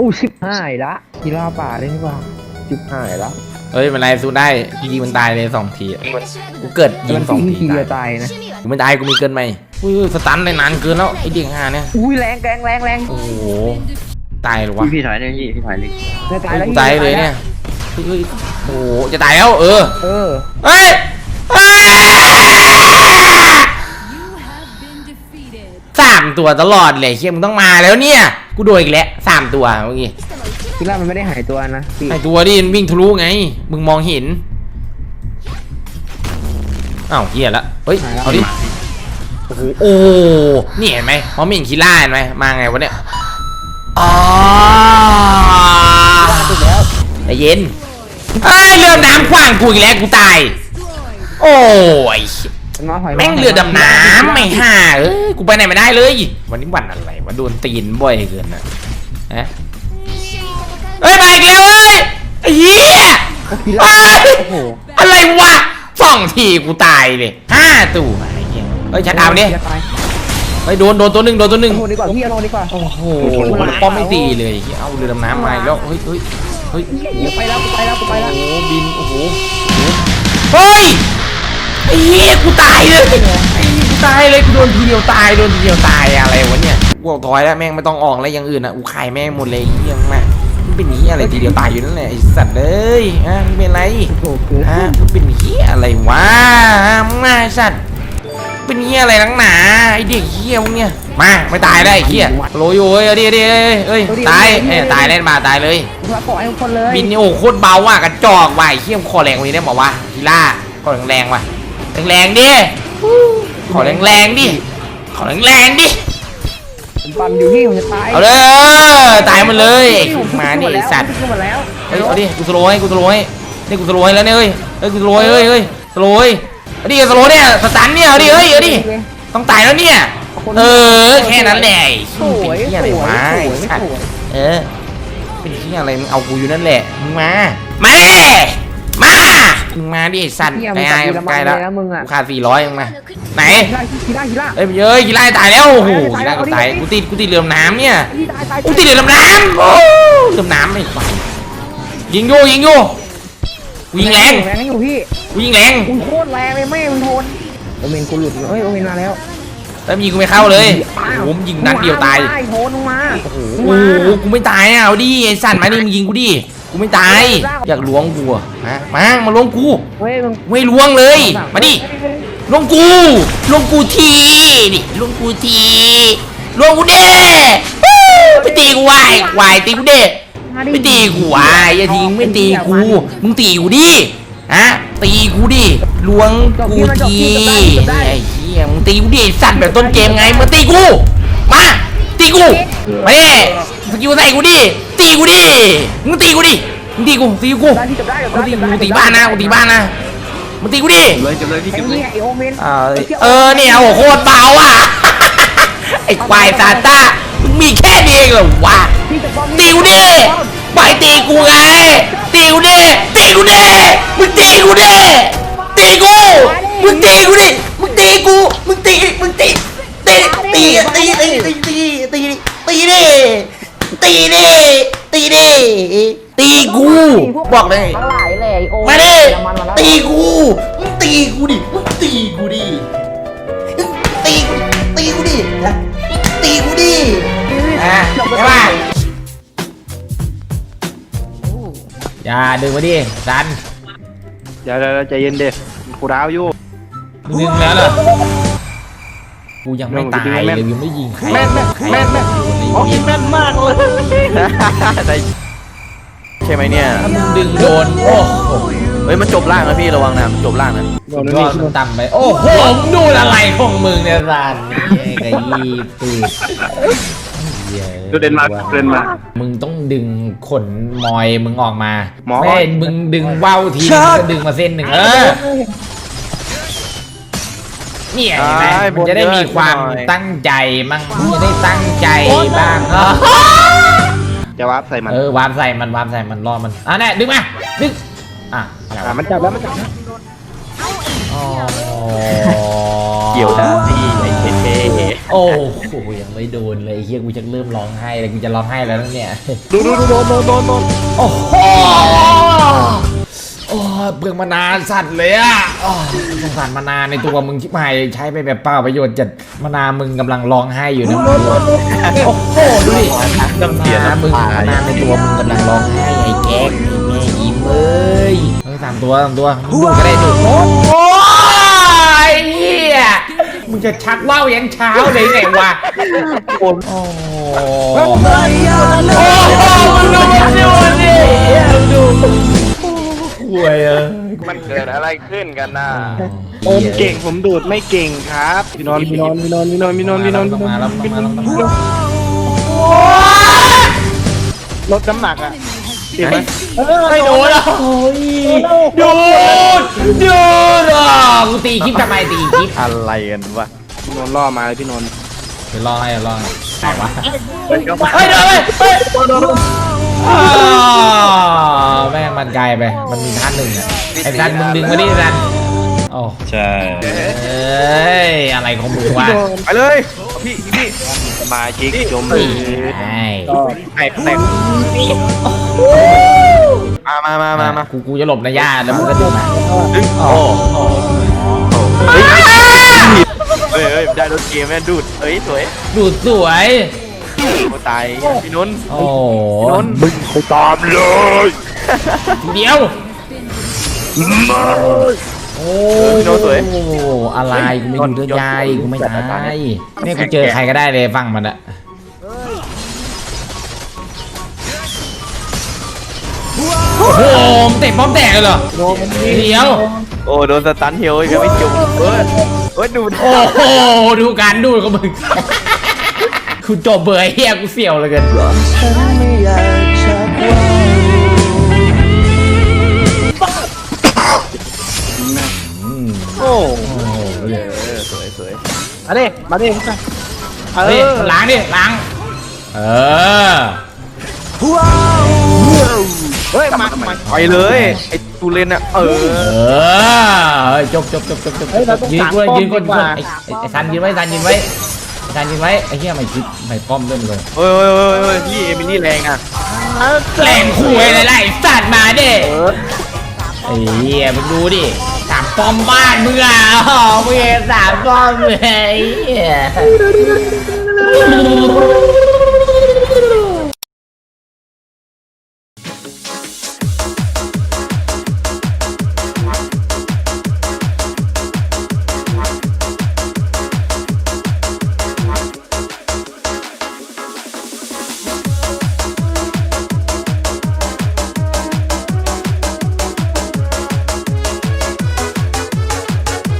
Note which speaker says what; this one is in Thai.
Speaker 1: อู้ชิบหายละกีฬาป่าได้นี่ว่าชิบหายละ
Speaker 2: เฮ้ยมันไรสู้ได้ยิงมันตายเลยสองทีอะกูเกิดยิ
Speaker 1: มั
Speaker 2: ง
Speaker 1: น
Speaker 2: สอง
Speaker 1: ที
Speaker 2: ที
Speaker 1: ทีเดียว
Speaker 2: ตาย
Speaker 1: ตายนะ
Speaker 2: กูไม่ตายกูมีเกินไหมอุ้ยอุ้ยสตันได้นานเกินแล้วไอเด็กห่าเนี่ย
Speaker 1: อุ้ยแรงแรงแรงแรง
Speaker 2: โอ้โหตายเหรอวะ
Speaker 3: พี่พี่ถอยเลยพี่พี่ถอยเลย
Speaker 1: จะตายแล้ว
Speaker 2: กูตายเลยเนี่ยเฮ้ยเฮ้ยโอ้โหจะตายแล้วเออ
Speaker 1: เออ
Speaker 2: เฮ้ยเฮ้ยสามตัวตลอดเลยเฮียมึงต้องมาแล้วเนี่ย กูโดนอีกแล้วสามตัวเมื่อกี้
Speaker 1: กีฬามันไม่ได้หายตัวนะพี่
Speaker 2: ไอตัวดิมันวิ่งทะลุไง มึงมองเห็นอ้าวเฮียละเฮ้ยเอาดิโอ้โหโอ้นี่เห็นไหมเพราะมีเห็นคีล่าเห็นไหมมาไงวะเนี่ยอ๋อใจเย็นเอ้ยเรือน้ำขวางกูอีกแล้วกูตาย โอ้ย
Speaker 1: มันมาหอย
Speaker 2: แม่งเรือดำน้ำไม่ห่าเอ้ยกูไปไหนไม่ได้เลย วันนี้วันอะไรวะโดนตีนบ่อยเกินนะฮะเฮ้ยมาอีกแล้วเอ้ยไอ้เหี้ย
Speaker 1: กีฬา
Speaker 2: เอ้ย
Speaker 1: โอ้โห
Speaker 2: อะไรวะสองทีกูตายเลยห้าตัวไอ้เหี้ยเฮ้ยชัดดาวน์ดิ
Speaker 1: ตาย
Speaker 2: เฮ้ยโดนโดนตัวหนึ่งโดนตัวหนึ่ง
Speaker 1: โทษดีกว่าพี่เอาโทษดีกว่า
Speaker 2: โอ้โหมันป้อมไม่ตีเลยเหี้ยเอาเรือดำน้ำมาอีกแล้วเฮ้ยเฮ้ยเฮ้ย
Speaker 1: เดี๋ยวไปแล้วกูไปแล้วกูไป
Speaker 2: โอ้
Speaker 1: แล้ว
Speaker 2: โหบินโอ้โหเฮ้ยไอ้เหี้ย กูตายเลยไอ้เหี้ยกูตายเลยกูโดนทีเดียวตายโดนทีเดียวตายอะไรวะเนี่ยกูเอาถอยแล้วแม่งไม่ต้องออกแล้วอย่างอื่นอะกูขายแม่งหมดเลยไอ้เหี้ยมากมันเป็นเหี้ยอะไรทีเดียวตายอยู่นั่นแหละไอ้สัตว์เลยอะมึงเป็นไร
Speaker 1: โอ้โหเกิน
Speaker 2: ฮะมึงเป็นเหี้ยอะไรวะมึงมาไอ้สัตว์เป็นเหี้ยอะไรนักหนาไอ้เด็กเหี้ยมึงเนี่ยมาไม่ตายได้ไอ้เหี้ยโรยอยู่เอ้ยเอาดิเอาดิเอ้ยเอ้ยตายเอ้ยตายเล่นมาตายเลย
Speaker 1: กูขอให้ทุกคนเลย
Speaker 2: บินนี่โอ้โคตรเบาว่ะกระจอกว่ะไอ้เขี้ยมคอแรงกว่านี้ได้บอกว่ากีฬาขอแรงๆว่ะ แรงๆดิขอแรงๆดิขอแรงๆดิ
Speaker 1: ผมปั่นอยู่พี่ผมจะตาย
Speaker 2: เอาเลยเออตายหมันเลยไอ้
Speaker 1: ผม
Speaker 2: มาดิไอ้สัตว์
Speaker 1: ขึ้นมาแล้ว
Speaker 2: เฮ้ยเอาดิกูสโลว์ให้กูสโลว์ให้นี่กูสโลว์ให้แล้วเนี่ยเฮ้ยเฮ้ยกูสโลว์ให้เฮ้ยเฮ้ยสโลว์ให้เอาดิสโลว์เนี่ยสตันเนี่ยเอาดิเฮ้ยเอาดิต้องตายแล้วเนี่ยเออแค่นั้นแหละไอ้
Speaker 1: สวย
Speaker 2: เป็นเหี้ยอะไรวะ
Speaker 1: สวย
Speaker 2: ไอ้สัตว์
Speaker 1: สวย
Speaker 2: เออเป็นที่อะไรมึงเอากูอยู่นั่นแหละมึงมามาดิ มามึงมาดิไอ้สัตว์
Speaker 1: เหี้ย
Speaker 2: ไก
Speaker 1: มึ
Speaker 2: ล
Speaker 1: ง
Speaker 2: ไกล
Speaker 1: จับ
Speaker 2: ใกล้แล้ว
Speaker 1: ดีละมึงอะ
Speaker 2: กูขาดสี่ร้อยมึงมาไหน
Speaker 1: กีฬากีฬากีฬา
Speaker 2: เอ้ยเย้ยกีฬาตายแล้วโอ้โห
Speaker 1: ตา
Speaker 2: กี
Speaker 1: ยแล้
Speaker 2: ฬาวก็ตาย
Speaker 1: เอาดิ
Speaker 2: กูติดกูติดเรือดำน้ำเนี่ย
Speaker 1: ตายตาย
Speaker 2: กูติดเรือดำน้ำโอ้เรือดำน้ำไม่ไหวยิงอยู่ยิงอยู่กูยิงแรง
Speaker 1: แรงอยู่พี่
Speaker 2: กูยิงแรง
Speaker 1: คุณโคตรแรงเลยแม่มันทนโอเมนกูหลุดเฮ้ยโอเมนมาแล้ว
Speaker 2: แล้วยิงกูไม่เข้าเลยโอ้โหมึงยิงนัดเดียวตาย
Speaker 1: ตายโทนลงมา
Speaker 2: โอ้โหกูไม่ตายอะเอาดิไอ้สัตว์มาดิมึงยิงกูดิ กูไม่ตาย อยากล้วงกูอะมามามาล้วงกู
Speaker 1: เฮ้ยมึง
Speaker 2: ไม่ล้วงเลย มาดิลวงกูลวงกูทีดิลวงกูทีลวงกูเด้วู้ไปตีกูวายวายตีกูเด้ไม่ตีกูวายอย่าทิ้งไม่ตีกูมึงตีกูดิฮะตีกูดิล้วงกูทีไอ้เหี้ยมึงตีกูดิไอ้สัตว์แบบต้นเกมไงมึงตีกูมา ตีกูมาดิสกิลใส่กูดิตีกูดิมึงตีกูดิมึงตีกูตีกู
Speaker 1: ได้ที่จับได้จับ
Speaker 2: กู
Speaker 1: ได้
Speaker 2: ตี
Speaker 1: จับได้
Speaker 2: กูตีบ้านนะกูตีบ้านนะมึงตีกูดิ
Speaker 3: เลยจบเลยพี่
Speaker 1: ไอ้
Speaker 3: จบเลย
Speaker 1: เนี่ยไอโอเมน
Speaker 2: เออเออเนี่ยโอ้โหโคตรเบาอะไอ้ควายซานต้ามึงมีแค่นี้เองเหรอวะ
Speaker 1: พี่จะป้อม
Speaker 2: ตีกูดิไปตีกูไงตีกูดิตีกูดิมึงตีกูดิตีกูมึงตีกูดิมึงตีกูมึงตีมึงตี ตีตีตีตีตีตีตีตีดิตีดิตีดิตีกูบอกเลย
Speaker 1: ทั้งหลายเลยไอโอ
Speaker 2: มาดิ
Speaker 1: มันมาแล้ว
Speaker 2: ตีกูมึงตีกูดิมึงตีกูดิตีตีกูดิตีกูดิอะใช่ป่ะอย่าดึงมาดิดัน
Speaker 3: เดี๋ยวเดี๋ยวใจเย็นเด้กูดาวอยู่
Speaker 2: ดึงแล้วเหรอ กูยังไม่ตายเลยยังไม่ยิงใคร
Speaker 3: แม่นแม่นแม่นแม่นโอ้ยแม่นมากเลยใช่ไหมเนี่ย
Speaker 2: ถ้ามึงดึงโดนโอ้โห
Speaker 3: เฮ้ยมันจบล่างนะพี่ระวังนะมันจบล่างนะ
Speaker 2: ยอดมันต่ำไป โอ้โหมึงดูอะไรของมึงเนี่ยสันนี่ไอ้ยี่ปืน
Speaker 3: ดูเดนมาร์กเดนมาร์ก
Speaker 2: มึงต้องดึงขนมอยมึงออกมา
Speaker 3: หมอ
Speaker 2: แม่มึงดึงว่าวทีนึงก็ดึงมาเส้นหนึ่งเออ เนี่ยเห็นไหมมันจะได้มีความตั้งใจมั่งมึงจะได้ตั้งใจบ้างเออ
Speaker 3: จะวาร์ปใส่มัน
Speaker 2: เออวามใส่มันวามใส่มันรอมันอะแน่ดึงมาดึงอะ
Speaker 3: อะมันจับแล้วมันจับแล้ว
Speaker 2: อ๋อ
Speaker 3: เกี่ยวดาซี่ไอ้เท่
Speaker 2: โอ้โหยังไม่โดนเลยไอ้เฮียกูจะเริ่มร้องไห้เลยกูจะร้องไห้แล้วนะเนี่ย
Speaker 3: ดูดูดูโดนโดนโดนโดน
Speaker 2: โอ้โห โอ้ยเปลืองมานานสั่นเลยอะโอ้ยสงสารมานานในตัวมึงชิบหายใช้ไปแบบเปล่าประโยชน์จัดมานานมึงกำลังร้องไห้อยู่นะโอ้โหดูดิ
Speaker 3: น้ำเสีย
Speaker 2: มานาน
Speaker 3: น้ำ
Speaker 2: มึง
Speaker 3: มา
Speaker 2: นานในตัวมึงกำลังร้องไห้ไอ้แก๊กไอ้แม่ยิ้มเอ้ยเออสามตัวสามตัวมึงดูก็ได้ดูโอ้ยเฮียมึงจะชักว่าวยันเช้าเลยไงวะ
Speaker 3: โอ้
Speaker 2: โหโอ้โหมึงดูมึง
Speaker 3: ขึ้นกันน่ะ
Speaker 1: โอมเก่งผมดูดไม่เก่งครับพี่นนท์พี่นนท์พี่นนท์พี่นนท์พี่นนท์พี่นนท์พี่นนท์
Speaker 2: มาแล้วมาแล้วมา
Speaker 1: พี่น
Speaker 2: แล้ว
Speaker 1: นท์ลดน้ำหนักอะเห็นไหม
Speaker 2: ไม่โดนอะโอ้ยดูดดูดอะกูตีคลิปทำไมตีคลิป
Speaker 3: อะไรกันวะ
Speaker 1: พี่นนท์ล่อมาเลยพี่นนท์
Speaker 2: ไปรออะไรรออะไรไหนวะ
Speaker 3: เฮ้ยก็มา
Speaker 2: เฮ้ยเดี๋ยวเฮ้ยเฮ้ยอ้าวแม่งมันไกลไป มันมีท่านหนึ่งอะไอ้ท่านมึงดึงมาดิท่านโอ้
Speaker 4: ใช่
Speaker 2: เอ้ยอะไรของมึงวะ
Speaker 3: ไปเลยพี่พี่
Speaker 1: สมาชิกจม
Speaker 2: นี่ไง
Speaker 3: แตกแตกมามามามามา
Speaker 2: กูกูจะหลบนะย่าแล้วมึงก็ดึงมา
Speaker 3: ดึง
Speaker 2: โอ้
Speaker 3: โอ้เฮ้ยเฮ้ยเฮ้ยได้รถเกมแม่ดูดเฮ้ยสวย
Speaker 2: ดูดสวย
Speaker 3: โอ้ตายพี่นนท์
Speaker 2: โอ้
Speaker 3: นนท์
Speaker 1: มึงไปตามเลย
Speaker 2: เดี๋ยวโอ้
Speaker 3: พี่นนท์สวย
Speaker 2: อะไรกูไม่ดูเรื่องยายกูไม่ตายเนี่ยกูเจอใครก็ได้เลยฟังมันอะโอ้โหเตะป้อมแตกเลยเหรอเดี๋ยว
Speaker 3: โอ้โดนสตันเฮลยังไม่จบเฮ้ยเฮ้ยดูด
Speaker 2: โอ้โหดูการดูของมึงกูจบเบอร์ไอ้เฮียกูเสี่ยวเหลยเกิน
Speaker 3: เออสวยสวย
Speaker 1: มาดิมาดิเอ
Speaker 2: เฮ้ย
Speaker 1: อ
Speaker 2: ล้างดิล้าง เออ
Speaker 1: เฮ้ยมามา
Speaker 3: ไปเลยไอ้ตูเลนอะเออ
Speaker 2: เออจบจบจบจบจบ
Speaker 1: เฮ้ยเราต้อง
Speaker 2: ยืน
Speaker 1: สั่ง
Speaker 2: ด้วย
Speaker 1: ป้อม
Speaker 2: ยืนก่อน
Speaker 1: ดีกว่า
Speaker 2: ไอ้ไอ้ไอ้ซันยืนไว้ซันยืนไว้ไอ้ซันยืนไว้ไอ้เหี้ยไม่คิดไม่ป้อมเริ่มลง
Speaker 3: เฮ้ยเฮ้ยเฮ้ยเฮ้ยพี่เอมิลี่แรงอะ
Speaker 2: แรงคุยเลยล่ะไอ้สัตว์มาดิไอ้เหี้ยมึงดูดิสาม ปอมบ้านมึงอะอ๋อมึงเห็นสามปอมเลยไอ้เหี้ย